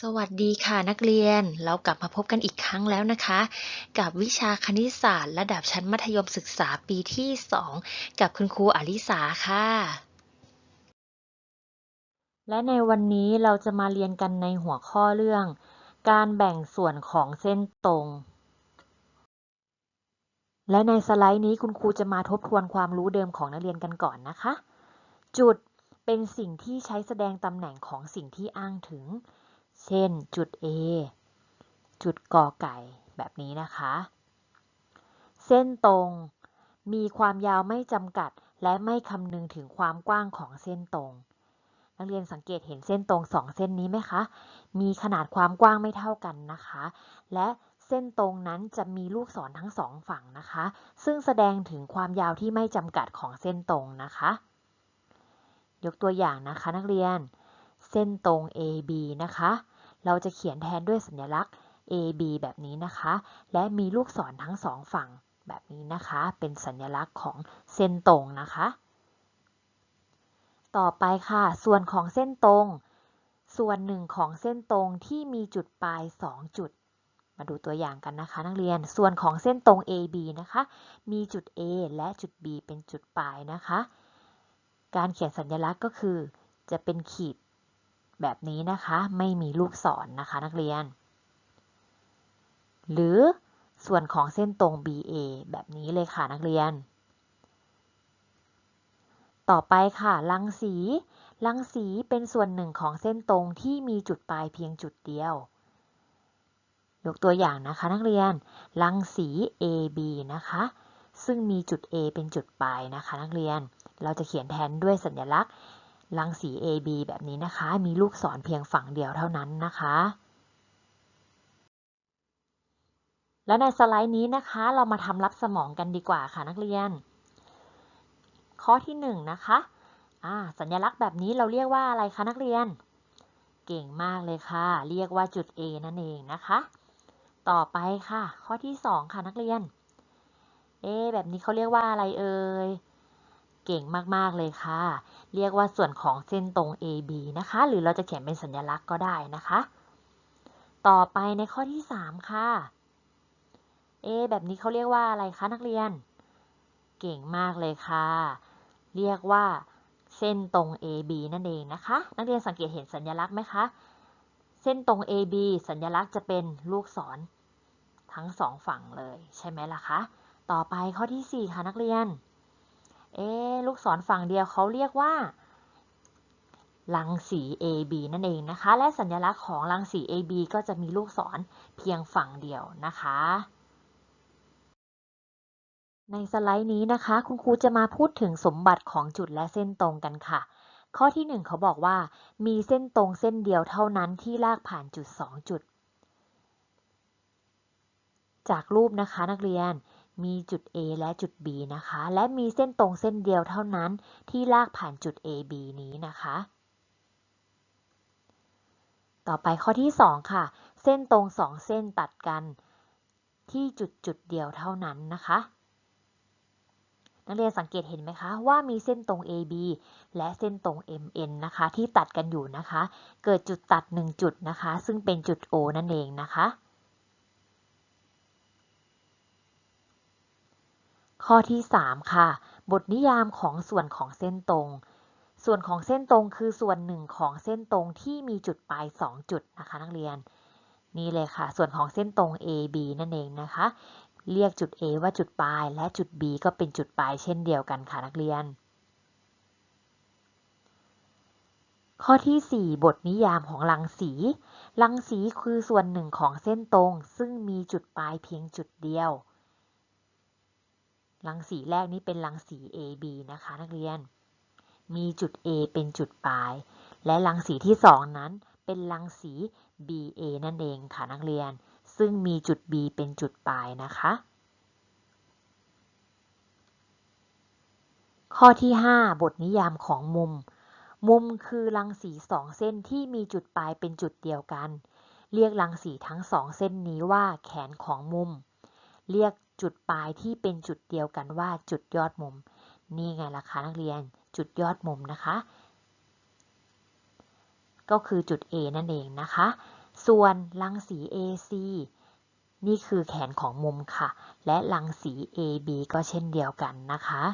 สวัสดีค่ะนักเรียน เรากลับมาพบกันอีกครั้งแล้วนะคะ กับวิชาคณิตศาสตร์ ระดับชั้นมัธยมศึกษาปีที่ 2 กับคุณครูอลิสาค่ะ และในวันนี้เราจะมาเรียนกันในหัวข้อเรื่อง การแบ่งส่วนของเส้นตรง และในสไลด์นี้คุณครูจะมาทบทวนความรู้เดิมของนักเรียนกันก่อนนะคะ จุดเป็นสิ่งที่ใช้แสดงตำแหน่งของสิ่งที่อ้างถึง เช่นจุด A จุดกอไก่แบบนี้นะคะ เส้นตรงมีความยาวไม่จำกัด และไม่คำนึงถึงความกว้างของเส้นตรง นักเรียนสังเกตเห็นเส้นตรงสองเส้นนี้ไหมคะ มีขนาดความกว้างไม่เท่ากันนะคะ และเส้นตรงนั้นจะมีลูกศรทั้งสองฝั่งนะคะ ซึ่งแสดงถึงความยาวที่ไม่จำกัดของเส้นตรงนะคะ ยกตัวอย่างนะคะนักเรียน เส้นตรง AB นะคะ เราจะเขียนแทนด้วยสัญลักษณ์ AB แบบนี้นะคะ และมีลูกศรทั้งสองฝั่งแบบนี้นะคะ เป็นสัญลักษณ์ของเส้นตรงนะคะ ต่อไปค่ะ ส่วนของเส้นตรง ส่วนหนึ่งของเส้นตรงที่มีจุดปลาย 2 จุด มาดูตัวอย่างกันนะคะ นักเรียน ส่วนของเส้นตรง AB นะคะ มีจุด A และจุด B เป็นจุดปลายนะคะ การเขียนสัญลักษณ์ก็คือ จะเป็นขีด แบบนี้นะคะไม่มีลูกศรนนะคะนักเรียน หรือส่วนของเส้นตรง BA แบบนี้เลยค่ะนักเรียน ต่อไปค่ะรังสีรังสีเป็นส่วนหนึ่งของเส้นตรงที่มีจุดปลายเพียงจุดเดียว ยกตัวอย่างนะคะนักเรียน รังสี AB นะคะ ซึ่งมีจุด A เป็นจุดปลายนะคะนักเรียน เราจะเขียนแทนด้วยสัญลักษณ์ รังสี AB แบบนี้นะคะ มีลูกศรเพียงฝั่งเดียวเท่านั้นนะคะ และในสไลด์นี้นะคะ เรามาทำรับสมองกันดีกว่าค่ะนักเรียน ข้อที่1นนะคะสัญลักษณ์แบบนี้เราเรียกว่าอะไรคะนักเรียน เก่งมากเลยค่ะ เรียกว่าจุด A นั่นเองนะคะ ต่อไปค่ะ ข้อที่ 2 ค่ะนักเรียน เอ แบบนี้เขาเรียกว่าอะไรเอ่ย เก่งมาก ๆ เลยค่ะ เรียกว่าส่วนของเส้นตรง AB นะคะ หรือเราจะเขียนเป็นสัญลักษณ์ก็ได้นะคะ ต่อไปในข้อที่ 3 ค่ะ A แบบนี้เขาเรียกว่าอะไรคะนักเรียน เก่งมากเลยค่ะ เรียกว่าเส้นตรง AB นั่นเองนะคะ นักเรียนสังเกตเห็นสัญลักษณ์ไหมคะ เส้นตรง AB สัญลักษณ์จะเป็นลูกศรทั้งสองฝั่งเลยใช่ไหมล่ะคะ ต่อไปข้อที่ 4 ค่ะนักเรียน เอ๊ลูกศรฝั่งเดียวเขาเรียกว่ารังสี AB นั่นเองนะคะ และสัญลักษณ์ของรังสี AB ก็จะมีลูกศรเพียงฝั่งเดียวนะคะ ในสไลด์นี้นะคะ คุณครูจะมาพูดถึงสมบัติของจุดและเส้นตรงกันค่ะ ข้อที่ 1 เขาบอกว่า มีเส้นตรงเส้นเดียวเท่านั้นที่ลากผ่านจุด 2 จุด จากรูปนะคะนักเรียน มีจุด A และจุด B นะคะ และมีเส้นตรงเส้นเดียวเท่านั้นที่ลากผ่านจุด AB นี้นะคะ ต่อไปข้อที่ 2 ค่ะ เส้นตรง 2 เส้นตัดกันที่จุดจุดเดียวเท่านั้นนะคะ นักเรียนสังเกตเห็นไหมคะ ว่ามีเส้นตรง AB และเส้นตรง MN นะคะ ที่ตัดกันอยู่นะคะ เกิดจุดตัด 1 จุดนะคะ ซึ่งเป็นจุด O นั่นเองนะคะ ข้อที่ 3 ค่ะ บทนิยามของส่วนของเส้นตรง ส่วนของเส้นตรงคือส่วนหนึ่งของเส้นตรงที่มีจุดปลาย 2 จุดนะคะนักเรียน นี่เลยค่ะ ส่วนของเส้นตรง AB นั่นเองนะคะ เรียกจุด A ว่าจุดปลาย และจุด B ก็เป็นจุดปลายเช่นเดียวกันค่ะนักเรียน ข้อที่ 4 บทนิยามของรังสี รังสีคือส่วนหนึ่งของเส้นตรง ซึ่งมีจุดปลายเพียงจุดเดียว รังสีแรกนี้เป็นรังสี AB นะคะ นักเรียน มีจุด A เป็นจุดปลาย และรังสีที่ 2 นั้นเป็นรังสี BA นั่นเองค่ะนักเรียน ซึ่งมีจุด B เป็นจุดปลายนะคะ ข้อที่ 5 บทนิยามของมุม มุมคือรังสีสองเส้นที่มีจุดปลายเป็นจุดเดียวกัน เรียกรังสีทั้งสองเส้นนี้ว่าแขนของมุม เรียกจุดปลายที่เป็นจุดเดียวกันว่าจุดยอดมุม นี่ไงล่ะคะนักเรียนจุดยอดมุมนะคะ ก็คือจุด A นั่นเองนะคะ ส่วนรังสี AC นี่คือแขนของมุมค่ะ และรังสี AB ก็เช่นเดียวกันนะคะ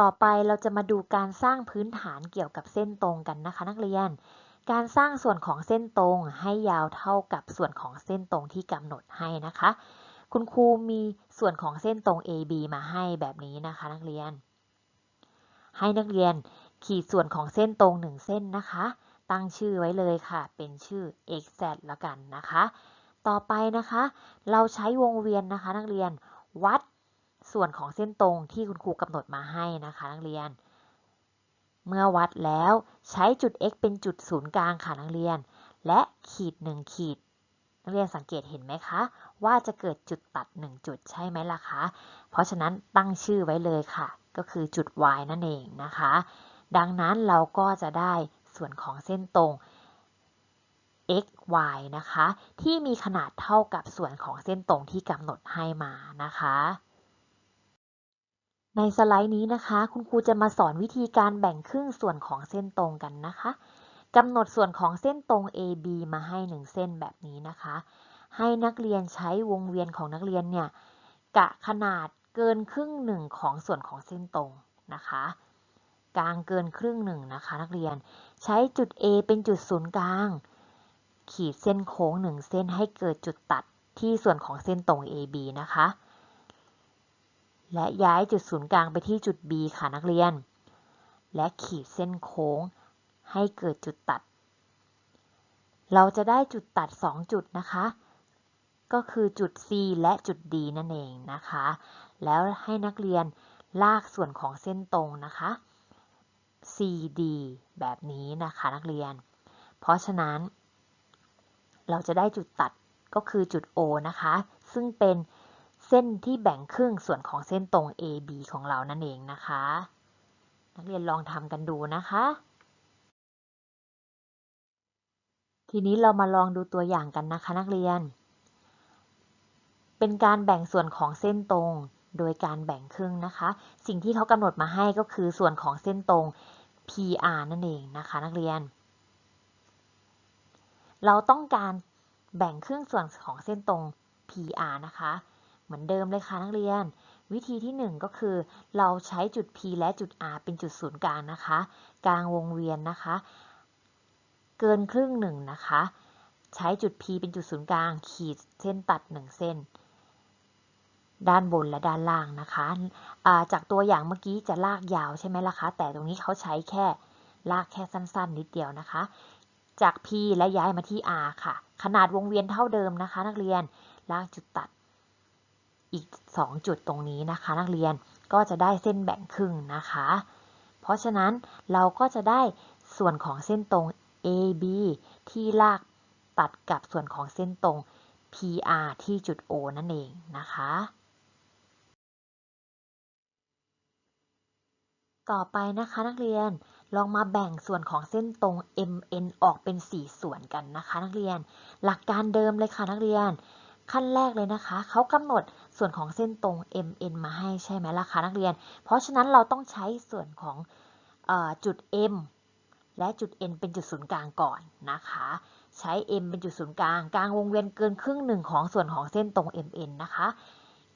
ต่อไปเราจะมาดูการสร้างพื้นฐานเกี่ยวกับเส้นตรงกันนะคะ นักเรียน การสร้างส่วนของเส้นตรงให้ยาวเท่ากับส่วนของเส้นตรงที่กำหนดให้นะคะ คุณครูมีส่วนของเส้นตรง AB มาให้แบบนี้นะคะนักเรียน ให้นักเรียนขีดส่วนของเส้นตรงหนึ่งเส้นนะคะ ตั้งชื่อไว้เลยค่ะ เป็นชื่อ x z แล้วกันนะคะ ต่อไปนะคะ เราใช้วงเวียนนะคะ นักเรียนวัดส่วนของเส้นตรงที่คุณครูกำหนดมาให้นะคะ นักเรียน เมื่อวัดแล้วใช้จุด x เป็นจุดศูนย์กลางค่ะนักเรียน และขีด 1 ขีด นักเรียนสังเกตเห็นไหมคะ ว่าจะเกิดจุดตัด 1 จุดใช่ไหมล่ะคะ เพราะฉะนั้นตั้งชื่อไว้เลยค่ะ ก็คือจุด y นั่นเองนะคะ ดังนั้นเราก็จะได้ส่วนของเส้นตรง x y นะคะ ที่มีขนาดเท่ากับส่วนของเส้นตรงที่กำหนดให้มานะคะ ในสไลด์นี้นะคะ คุณครูจะมาสอนวิธีการแบ่งครึ่งส่วนของเส้นตรงกันนะคะกำหนดส่วนของเส้นตรง AB มาให้ 1 เส้นแบบนี้นะคะ ให้นักเรียนใช้วงเวียนของนักเรียนเนี่ยกะขนาดเกินครึ่งหนึ่งของส่วนของเส้นตรงนะคะ กลางเกินครึ่งหนึ่งนะคะ นักเรียนใช้จุด A เป็นจุดศูนย์กลาง ขีดเส้นโค้งหนึ่งเส้นให้เกิดจุดตัดที่ส่วนของเส้นตรง AB นะคะ และย้ายจุดศูนย์กลางไปที่จุด B ค่ะนักเรียน และขีดเส้นโค้งให้เกิดจุดตัด เราจะได้จุดตัด 2 จุดนะคะ ก็คือจุด C และจุด D นั่นเองนะคะ แล้วให้นักเรียนลากส่วนของเส้นตรงนะคะ CD แบบนี้นะคะนักเรียน เพราะฉะนั้น เราจะได้จุดตัดก็คือจุด O นะคะ ซึ่งเป็น ส้นที่แบ่งครึ่งส่วนของเส้นตรง AB ของเรานั่นเองนะคะ นักเรียนลองทำกันดูนะคะ ทีนี้เรามาลองดูตัวอย่างกันนะคะนักเรียน เป็นการแบ่งส่วนของเส้นตรง โดยการแบ่งครึ่งนะคะ สิ่งที่เขากำหนดมาให้ก็คือส่วนของเส้นตรง PR นั่นเองนะคะ นักเรียน เราต้องการแบ่งครึ่งส่วนของเส้นตรง PR นะคะ มือนเดิมเลยค่ะนักเรียน วิธีที่ 1 ก็คือ เราใช้จุด P และจุด R เป็นจุดศูนย์กลางนะคะ กลางวงเวียนนะคะ เกินครึ่งหนึ่งนะคะ ใช้จุด P เป็นจุดศูนย์กลาง ขีดเส้นตัด 1 เส้น ด้านบนและด้านล่างนะคะจากตัวอย่างเมื่อกี้จะลากยาวใช่ไหมล่ะคะ แต่ตรงนี้เขาใช้แค่ลากแค่สั้นๆ นิดเดียวนะคะ จาก P และย้ายมาที่ R ค่ะ ขนาดวงเวียนเท่าเดิมนะคะ นักเรียน ลากจุดตัด อีก 2 จุดตรงนี้นะคะ นักเรียนก็จะได้เส้นแบ่งครึ่งนะคะ เพราะฉะนั้นเราก็จะได้ส่วนของเส้นตรง AB ที่ลากตัดกับส่วนของเส้นตรง PR ที่จุด O นั่นเองนะคะ ต่อไปนะคะนักเรียนลองมาแบ่งส่วนของเส้นตรง MN ออกเป็น 4 ส่วนกันนะคะ นักเรียน หลักการเดิมเลยค่ะนักเรียน ขั้นแรกเลยนะคะ เขากำหนดส่วนของเส้นตรง MN มาให้ใช่ไหมล่ะคะนักเรียน เพราะฉะนั้นเราต้องใช้ส่วนของอจุด M และจุด n เป็นจุดศูนย์กลางก่อนนะคะ ใช้ m เป็นจุดศูนย์กลาง กลางวงเวียนเกินครึ่งหนึ่งของส่วนของเส้นตรง mn นะคะ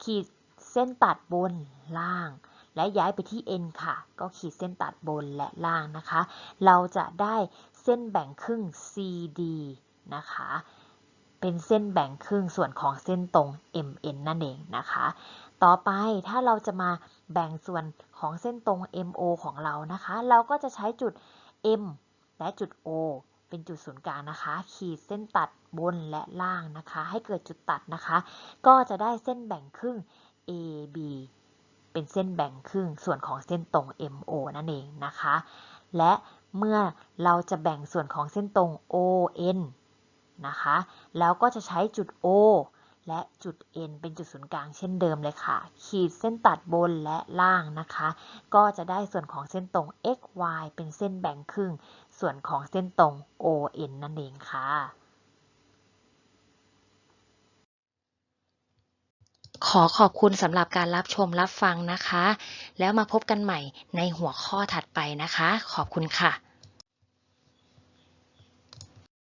ขีดเส้นตัดบนล่าง และย้ายไปที่ n ค่ะ ก็ขีดเส้นตัดบนและล่างนะคะ เราจะได้เส้นแบ่งครึ่ง cd นะคะ เป็นเส้นแบ่งครึ่งส่วนของเส้นตรง mn นั่นเองนะคะ ต่อไปถ้าเราจะมาแบ่งส่วนของเส้นตรง mo ของเรานะคะ เราก็จะใช้จุด M และจุด O เป็นจุดศูนย์กลางนะคะ ขีดเส้นตัดบนและล่างนะคะ ให้เกิดจุดตัดนะคะ ก็จะได้เส้นแบ่งครึ่ง AB เป็นเส้นแบ่งครึ่งส่วนของเส้นตรง MO นั่นเองนะคะ และเมื่อเราจะแบ่งส่วนของเส้นตรง ON นะคะ แล้วก็จะใช้จุด O และจุด N เป็นจุดศูนย์กลางเช่นเดิมเลยค่ะ ขีดเส้นตัดบนและล่างนะคะ ก็จะได้ส่วนของเส้นตรง x y เป็นเส้นแบ่งครึ่ง ส่วนของเส้นตรง o n นั่นเองค่ะ ขอขอบคุณสำหรับการรับชมรับฟังนะคะ แล้วมาพบกันใหม่ในหัวข้อถัดไปนะคะ ขอบคุณค่ะ